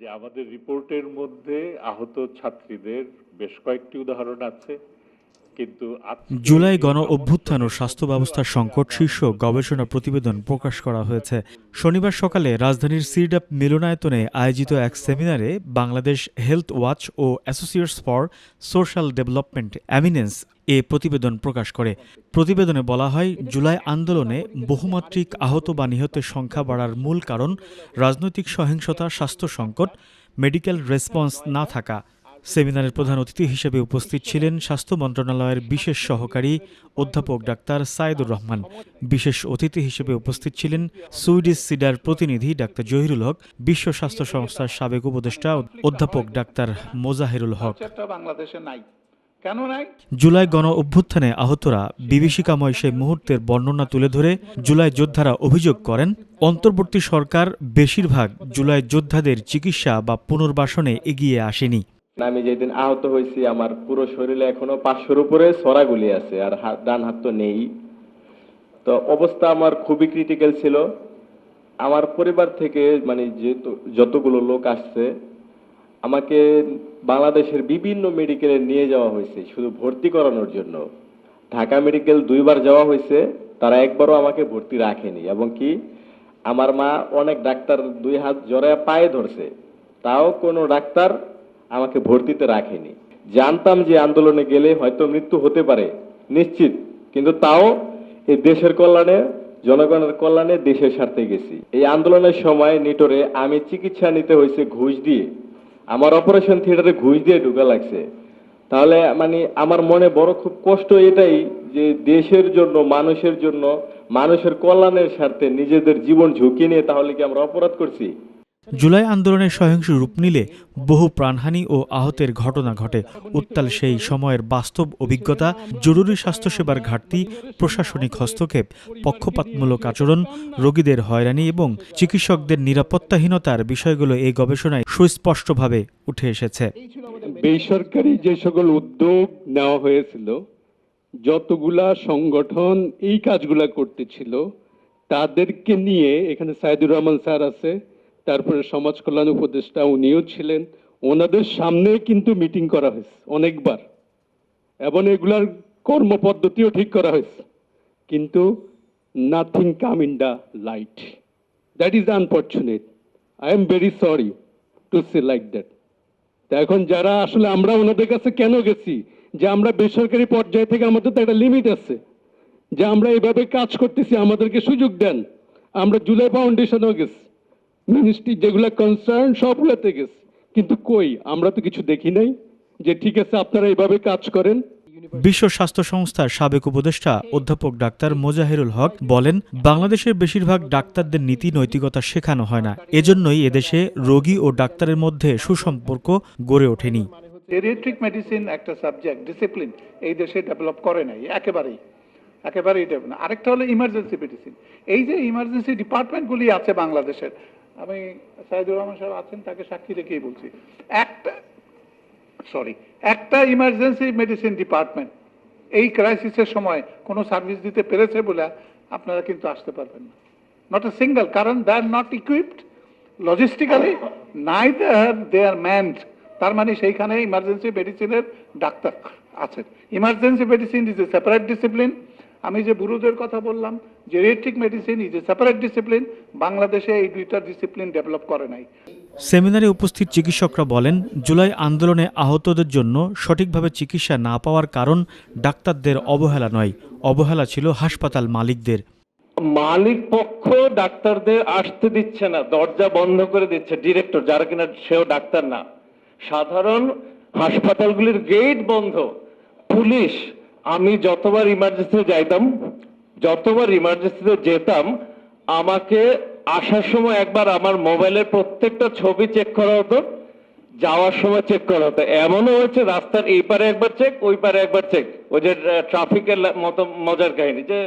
যে আমাদের রিপোর্টের মধ্যে আহত ছাত্রীদের বেশ কয়েকটি উদাহরণ আছে কিন্তু জুলাই গণ অভ্যুত্থান ও স্বাস্থ্য ব্যবস্থার সংকট শীর্ষক গবেষণা প্রতিবেদন প্রকাশ করা হয়েছে। শনিবার সকালে রাজধানীর সিরডাপ মিলনায়তনে আয়োজিত এক সেমিনারে Bangladesh health watch O associates for social development Eminence এ প্রতিবেদন প্রকাশ করে। প্রতিবেদনে বলা হয়, জুলাই আন্দোলনে বহুমাত্রিক আহত বা নিহতের সংখ্যা বাড়ার মূল কারণ রাজনৈতিক সহিংসতা, স্বাস্থ্য সংকট, মেডিকেল রেসপন্স না থাকা। সেমিনারের প্রধান অতিথি হিসেবে উপস্থিত ছিলেন স্বাস্থ্য মন্ত্রণালয়ের বিশেষ সহকারী অধ্যাপক ডাক্তার সাইদুর রহমান। বিশেষ অতিথি হিসেবে উপস্থিত ছিলেন সুইডিশ সিডার প্রতিনিধি ডাক্তার জহিরুল হক, বিশ্ব স্বাস্থ্য সংস্থার সাবেক উপদেষ্টা অধ্যাপক ডাক্তার মোজাহিরুল হক। কেন নাই জুলাই গণ অভ্যুত্থানে আহতরা বিভীষিকাময় সেই মুহূর্তের বর্ণনা তুলে ধরে জুলাই যোদ্ধারা অভিযোগ করেন অন্তর্বর্তী সরকার বেশিরভাগ জুলাই যোদ্ধাদের চিকিৎসা বা পুনর্বাসনে এগিয়ে আসেনি। আমি যেদিন আহত হয়েছি আমার পুরো শরীরে এখনও পাঁচশোর উপরে সরাগুলি আছে আর হাত ডান হাত তো নেই। তো অবস্থা আমার খুবই ক্রিটিক্যাল ছিল। আমার পরিবার থেকে মানে যেহেতু যতগুলো লোক আসছে আমাকে বাংলাদেশের বিভিন্ন মেডিকেলে নিয়ে যাওয়া হয়েছে, শুধু ভর্তি করানোর জন্য। ঢাকা মেডিকেল দুইবার যাওয়া হয়েছে, তারা একবারও আমাকে ভর্তি রাখেনি। এবং কি, আমার মা অনেক ডাক্তার দুই হাত জড়ায় পায়ে ধরছে, তাও কোনো ডাক্তার আমাকে ভর্তিতে রাখেনি। জানতাম যে আন্দোলনে গেলে হয়তো মৃত্যু হতে পারে, নিশ্চিত। কিন্তু তাও এই দেশের কল্যাণে, জনগণের কল্যাণে দেশের স্বার্থে গেছি। এই আন্দোলনের সময় নিটোরে আমি চিকিৎসা নিতে হয়েছে ঘুষ দিয়ে। আমার অপারেশন থিয়েটারে ঘুষ দিয়ে ঢুকা লাগছে। তাহলে মানে আমার মনে বড় খুব কষ্ট এটাই যে দেশের জন্য, মানুষের জন্য, মানুষের কল্যাণের স্বার্থে নিজেদের জীবন ঝুঁকি নিয়ে তাহলে কি আমরা অপরাধ করছি? জুলাই আন্দোলনের সহিংস রূপ নিলে বহু প্রাণহানি ও আহতের ঘটনা ঘটে। উত্তাল সেই সময়ের বাস্তব অভিজ্ঞতা, জরুরি স্বাস্থ্যসেবার ঘাটতি, প্রশাসনিক হস্তক্ষেপ, পক্ষপাতমূলক আচরণ, রোগীদের হয়রানি এবং চিকিৎসকদের নিরাপত্তাহীনতার বিষয়গুলো এই গবেষণায় সুস্পষ্টভাবে উঠে এসেছে। বেসরকারি যে সকল উদ্যোগ নেওয়া হয়েছিল, যতগুলা সংগঠন এই কাজগুলা করতেছিল, তাদেরকে নিয়ে এখানে সাইদুর রহমান স্যার আছে তারপরে সমাজ কল্যাণ উপদেষ্টা উনিও ছিলেন। ওনাদের সামনে কিন্তু মিটিং করা হয়েছে অনেকবার। এবং এগুলার কর্মপদ্ধতিও ঠিক করা হয়েছে। কিন্তু nothing come in the light that is unfortunate I am very sorry to say like that তা এখন যারা আসলে আমরা ওনাদের কাছে কেন গেছি? যে আমরা বেসরকারি পর্যায় থেকে আমাদের তো একটা লিমিট আছে। যে আমরা এভাবে কাজ করতেছি, আমাদেরকে সুযোগ দেন। আমরা জুলাই ফাউন্ডেশনেও গেছি। মিনিস্ট্রি যেগুলো কনসার্ন সবগুলোতে গেছি। কিন্তু কই আমরা তো কিছু দেখি নাই। যে ঠিক আছে আপনারা এইভাবে কাজ করেন। বিশ্ব স্বাস্থ্য সংস্থার সাবেক উপদেষ্টা অধ্যাপক ডাক্তার মোজাহিরুল হক বলেন বাংলাদেশের বেশিরভাগ ডাক্তারদের নীতি নৈতিকতা শেখানো হয় না। এজন্যই এদেশে রোগী ও ডাক্তারের মধ্যে সুসম্পর্ক গড়ে ওঠেনি। জেরিয়াট্রিক মেডিসিন একটা সাবজেক্ট ডিসিপ্লিন এই দেশে ডেভেলপ করে নাই একেবারেই। একেবারেই ডেভেলপ আরেকটা হলো ইমার্জেন্সি মেডিসিন এই যে ইমার্জেন্সি ডিপার্টমেন্টগুলি আছে বাংলাদেশের আমি সাইদুর রহমান সাহেব আছেন, তাকে সাক্ষী রেখেই বলছি। একটা সরি একটা ইমার্জেন্সি মেডিসিন ডিপার্টমেন্ট এই ক্রাইসিসের সময় কোনো সার্ভিস দিতে পেরেছে বলে আপনারা কিন্তু আসতে পারবেন না। নট এ সিঙ্গেল কারণ they are not equipped logistically neither they are manned তার মানে সেইখানে ইমার্জেন্সি মেডিসিনের ডাক্তার আছেন। Emergency medicine is a separate discipline আমি যে বুড়োদের কথা বললাম geriatric medicine is a separate discipline বাংলাদেশে এই দুইটা ডিসিপ্লিন ডেভেলপ করে নাই। সেমিনারে উপস্থিত চিকিৎসকরা বলেন জুলাই আন্দোলনে আহতদের জন্য সঠিকভাবে চিকিৎসা না পাওয়ার কারণ ডাক্তারদের অবহেলা নয় অবহেলা ছিল হাসপাতাল মালিকদের। মালিক পক্ষ ডাক্তারদের আসতে দিচ্ছে না দরজা বন্ধ করে দিচ্ছে ডিরেক্টর যারা কিনা সেও ডাক্তার না। সাধারণ হাসপাতালগুলির গেট বন্ধ পুলিশ আমি যতবার ইমার্জেন্সিতে যাইতাম, যতবার ইমার্জেন্সিতে যেতাম, আমাকে আসার সময় একবার আমার মোবাইলের প্রত্যেকটা ছবি চেক করা হতো, যাওয়ার সময় চেক করা হতো। এমনও হয়েছে, রাস্তার এই পারে একবার চেক ওই পারে একবার চেক ওই যে ট্রাফিকের মতো মজার কাহিনী, যে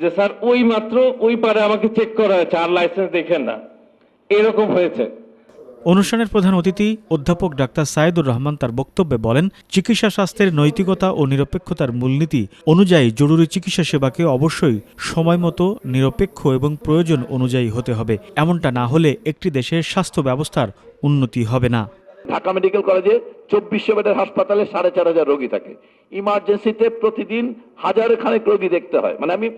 যে স্যার, ওই মাত্র ওই পারে আমাকে চেক করা হয়েছে, আর লাইসেন্স দেখেন না। এরকম হয়েছে। অনুষ্ঠানের প্রধান অতিথি অধ্যাপক ডাক্তার সায়েদুর রহমান তার বক্তব্যে বলেন, চিকিৎসা স্বাস্থ্যের নৈতিকতা ও নিরপেক্ষতার মূলনীতি অনুযায়ী জরুরি চিকিৎসা সেবাকে অবশ্যই সময়মতো নিরপেক্ষ এবং প্রয়োজন অনুযায়ী হতে হবে। এমনটা না হলে একটি দেশের স্বাস্থ্য ব্যবস্থার উন্নতি হবে না। ঢাকা মেডিকেল কলেজে চব্বিশশো বেডের হাসপাতালে সাড়ে চার হাজার রোগী থাকে। ইমার্জেন্সিতে প্রতিদিন হাজার খানেক রোগী দেখতে হয়। মানে আমি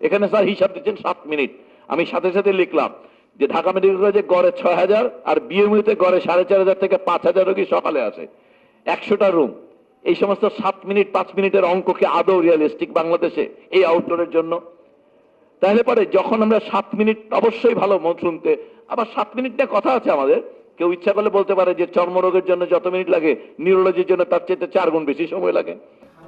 এখানে স্যার হিসাব দিচ্ছেন সাত মিনিট। আমি সাথে সাথে লিখলাম যে ঢাকা মেডিকেল কলেজে গড়ে ছয় হাজার আর বিএমইউতে গড়ে সাড়ে চার হাজার থেকে পাঁচ হাজার রোগী সকালে আসে একশোটা রুম। এই সমস্ত সাত মিনিট, পাঁচ মিনিটের অঙ্ক কি আদৌ রিয়ালিস্টিক বাংলাদেশে এই আউটডোরের জন্য? তাহলে পরে যখন আমরা সাত মিনিট, অবশ্যই ভালো শুনতে। আবার সাত মিনিট নিয়ে কথা আছে আমাদের। কেউ ইচ্ছা করলে বলতে পারে যে চর্মরোগের জন্য যত মিনিট লাগে নিউরোলজির জন্য তার চেয়ে চার গুণ বেশি সময় লাগে।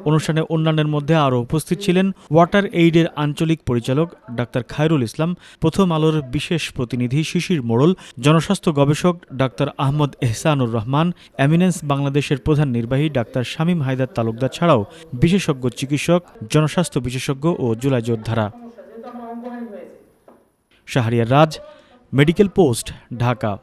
অনুষ্ঠানে অন্যান্যের মধ্যে আরও উপস্থিত ছিলেন ওয়াটার এইডের আঞ্চলিক পরিচালক ডাক্তার খায়রুল ইসলাম, প্রথম আলোর বিশেষ প্রতিনিধি শিশির মোড়ল, জনস্বাস্থ্য গবেষক ডাক্তার আহমদ এহসানুর রহমান এমিনেন্স বাংলাদেশের প্রধান নির্বাহী ডাক্তার শামীম হায়দার তালুকদার ছাড়াও বিশেষজ্ঞ চিকিৎসক, জনস্বাস্থ্য বিশেষজ্ঞ ও জুলাই যোদ্ধারা। Shahriar Raj, medical post, Dhaka.